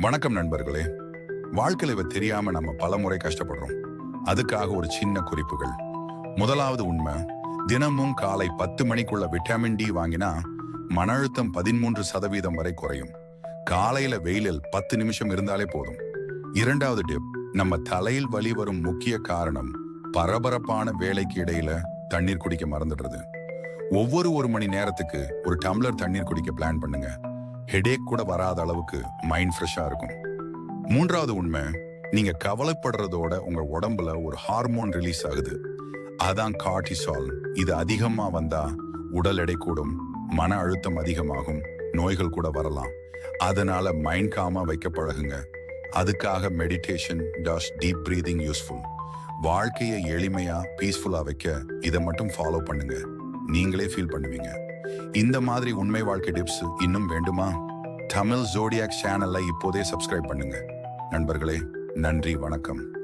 வணக்கம் நண்பர்களே. வாழ்க்கையில இவ தெரியாம நம்ம பல முறை கஷ்டப்படுறோம். அதுக்காக ஒரு சின்ன குறிப்புகள். முதலாவது உண்மை தினமும் காலை பத்து மணிக்குள்ள விட்டமின் டி வாங்கினா மன அழுத்தம் பதிமூன்று சதவீதம் வரை குறையும். காலையில வெயிலில் பத்து நிமிஷம் இருந்தாலே போதும். இரண்டாவது டிப் நம்ம தலையில் வலி வரும் முக்கிய காரணம் பரபரப்பான வேலைக்கு இடையில தண்ணீர் குடிக்க மறந்துடுறது. ஒவ்வொரு ஒரு மணி நேரத்துக்கு ஒரு டம்ளர் தண்ணீர் குடிக்க பிளான் பண்ணுங்க. ஹெடேக் கூட வராத அளவுக்கு மைண்ட் ஃப்ரெஷ்ஷாக இருக்கும். மூன்றாவது உண்மை நீங்க கவலைப்படுறதோட உங்க உடம்புல ஒரு ஹார்மோன் ரிலீஸ் ஆகுது. அதான் கார்டிசால் இது அதிகமா வந்தா உடல் எடை கூடும் மன அழுத்தம் அதிகமாகும் நோய்கள் கூட வரலாம். அதனால மைண்ட் காமா வைக்க பழகுங்க. அதுக்காக meditation does deep breathing useful வாழ்க்கையை எளிமையா பீஸ்ஃபுல்லா வைக்க இதை மட்டும் ஃபாலோ பண்ணுங்க. நீங்களே ஃபீல் பண்ணுவீங்க. இந்த மாதிரி உண்மை வாழ்க்கை டிப்ஸ் இன்னும் வேண்டுமா? தமிழ் ஜோடியாக் சேனலை இப்போதே சப்ஸ்கிரைப் பண்ணுங்க. நண்பர்களே நன்றி வணக்கம்.